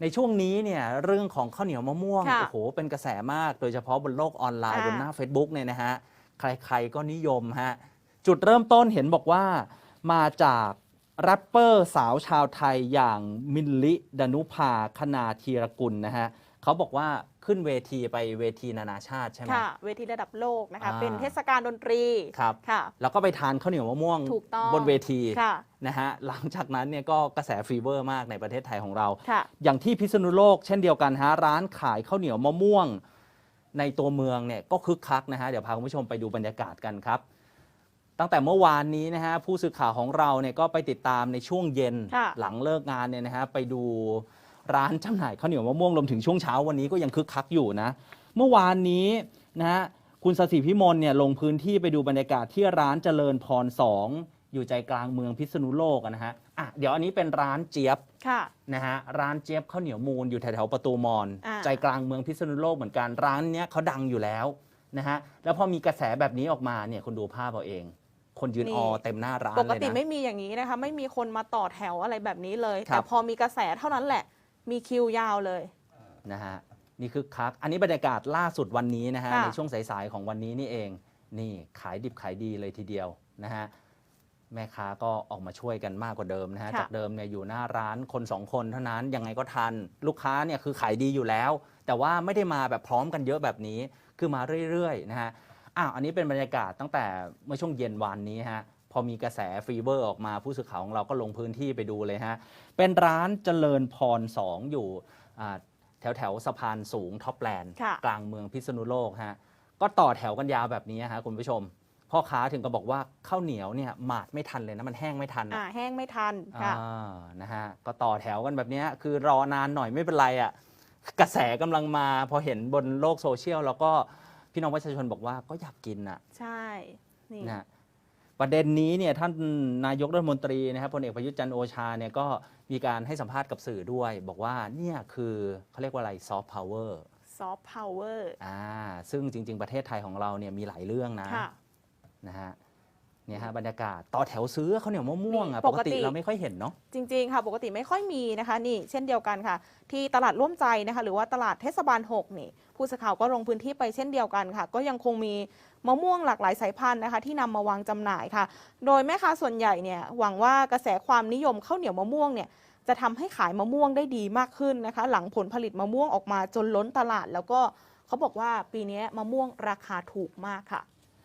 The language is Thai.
ในช่วงนี้เนี่ยเรื่องของข้าวเหนียวมะม่วงค่ะโอ้โหเป็นกระแสมาก โดยเฉพาะบนโลกออนไลน์อ่า บนหน้า Facebook เนี่ยนะฮะใครๆก็นิยมฮะจุดเริ่มต้นเห็นบอกว่า มาจากแรปเปอร์สาวชาวไทยอย่างมิลลิดานุภาคณาธีรกุลนะฮะ เขาบอกว่าขึ้นเวทีไปเวทีนานาชาติใช่ไหม ค่ะ เวทีระดับโลกนะคะ อ่า เป็นเทศกาลดนตรีครับ ค่ะ แล้วก็ไปทานข้าวเหนียวมะม่วงถูกต้อง บนเวทีค่ะ นะฮะหลังจากนั้นเนี่ยก็กระแสฟีเวอร์มากในประเทศไทยของเรา ค่ะ อย่างที่พิษณุโลกเช่นเดียวกันฮะร้านขายข้าวเหนียวมะม่วง ในตัวเมืองเนี่ยก็คึกคักนะฮะเดี๋ยวพาคุณผู้ชมไปดูบรรยากาศกันครับ ตั้งแต่เมื่อวานนี้นะฮะผู้สื่อข่าวของเราเนี่ยก็ไปติดตามในช่วงเย็นค่ะ หลังเลิกงานเนี่ยนะฮะไปดู ร้านจำหน่ายข้าวเหนียวมะม่วงรวมถึงช่วงเช้าวันนี้ก็ยังคึกคักอยู่นะ เมื่อวานนี้นะฮะคุณสศิพิมลเนี่ยลงพื้นที่ไปดูบรรยากาศที่ร้านเจริญพรสองอยู่ใจกลางเมืองพิษณุโลกอะนะฮะอะเดี๋ยวอันนี้เป็นร้านเจี๊ยบค่ะ นะฮะร้านเจี๊ยบข้าวเหนียวมูลอยู่แถวๆประตูมอนอ่า ใจกลางเมืองพิษณุโลกเหมือนกันร้านเนี้ยเขาดังอยู่แล้วนะฮะแล้วพอมีกระแสแบบนี้ออกมาเนี่ยคุณดูภาพเอาเอง คนยืนออเต็มหน้าร้านปเลยกตินะไม่มีอย่างนี้นะคะ ไม่มีคนมาต่อแถวอะไรแบบนี้เลย ครับ แต่พอมีกระแสเท่านั้นแหละ มีคิวยาวเลย นะฮะนี่คือคัก อันนี้บรรยากาศล่าสุดวันนี้นะฮะค่ะ ในช่วงสายๆของวันนี้นี่เอง นี่ขายดิบขายดีเลยทีเดียวนะฮะแม่ค้าก็ออกมาช่วยกันมากกว่าเดิมนะฮะค่ะจากเดิมเนี่ยอยู่หน้าร้านคนสองคนเท่านั้นยังไงก็ทัน ลูกค้าเนี่ยคือขายดีอยู่แล้ว แต่ว่าไม่ได้มาแบบพร้อมกันเยอะแบบนี้คือมาเรื่อยๆนะฮะอ้าวอันนี้เป็นบรรยากาศตั้งแต่เมื่อช่วงเย็นวานนี้ฮะพ อมีกระแสฟีเวอร์ออกมาผู้สื่อข่าวของเราก็ลงพื้นที่ไปดูเลยฮะ เป็นร้านเจริญพรสองอยู่อ่าแถวแถวๆสะพานสูงท็อปแลนด์ค่ะกลางเมืองพิษณุโลกฮะ ก็ต่อแถวกันยาวแบบนี้ฮะคุณผู้ชม พ่อค้าถึงก็บอกว่าข้าวเหนียวเนี่ยหมาดไม่ทันเลยนะมันแห้งไม่ทันอ่าอะแห้งไม่ทันค่ะอ่านะฮะก็ต่อแถวกันแบบเนี้ยคือรอนานหน่อยไม่เป็นไรอะ่ะกระแสกำลังมาพอเห็นบนโลกโซเชียลแล้วก็พี่น้องประชาชนบอกว่าก็อยากกินอะ ใช่ นี่นะฮะ ประเด็นนี้เนี่ยท่านนายกรัฐมนตรีนะครับพลเอกประยุทธ์จันทร์โอชาเนี่ยก็มีการให้สัมภาษณ์กับสื่อด้วย บอกว่าเนี่ยคือเขาเรียกว่าอะไรซอฟต์พาวเวอร์ซอฟต์พาวเวอร์อ่าซึ่งจริง ๆ ประเทศไทยของเราเนี่ยมีหลายเรื่องนะค่ะนะฮะ เนี่ยฮะบรรยากาศต่อแถวซื้อข้าวเหนียวมะม่วงอะนี่ปปกกติติเราไม่ค่อยเห็นเนาะจริงๆค่ะ ปกติไม่ค่อยมีนะคะนี่เช่นเดียวกันค่ะ ที่ตลาดร่วมใจนะคะ หรือว่าตลาดเทศบาล 6 นี่ผู้สื่อข่าวก็ลงพื้นที่ไปเช่นเดียวกันค่ะ ก็ยังคงมีมะม่วงหลากหลายสายพันธุ์นะคะ ที่นำมาวางจำหน่ายค่ะ โดยแม่ค้าส่วนใหญ่เนี่ยหวังว่ากระแสความนิยมข้าวเหนียวมะม่วงเนี่ยจะทำให้ขายมะม่วงได้ดีมากขึ้นนะคะ หลังผลผลิตมะม่วงออกมาจนล้นตลาด แล้วก็เขาบอกว่าปีนี้มะม่วงราคาถูกมากค่ะ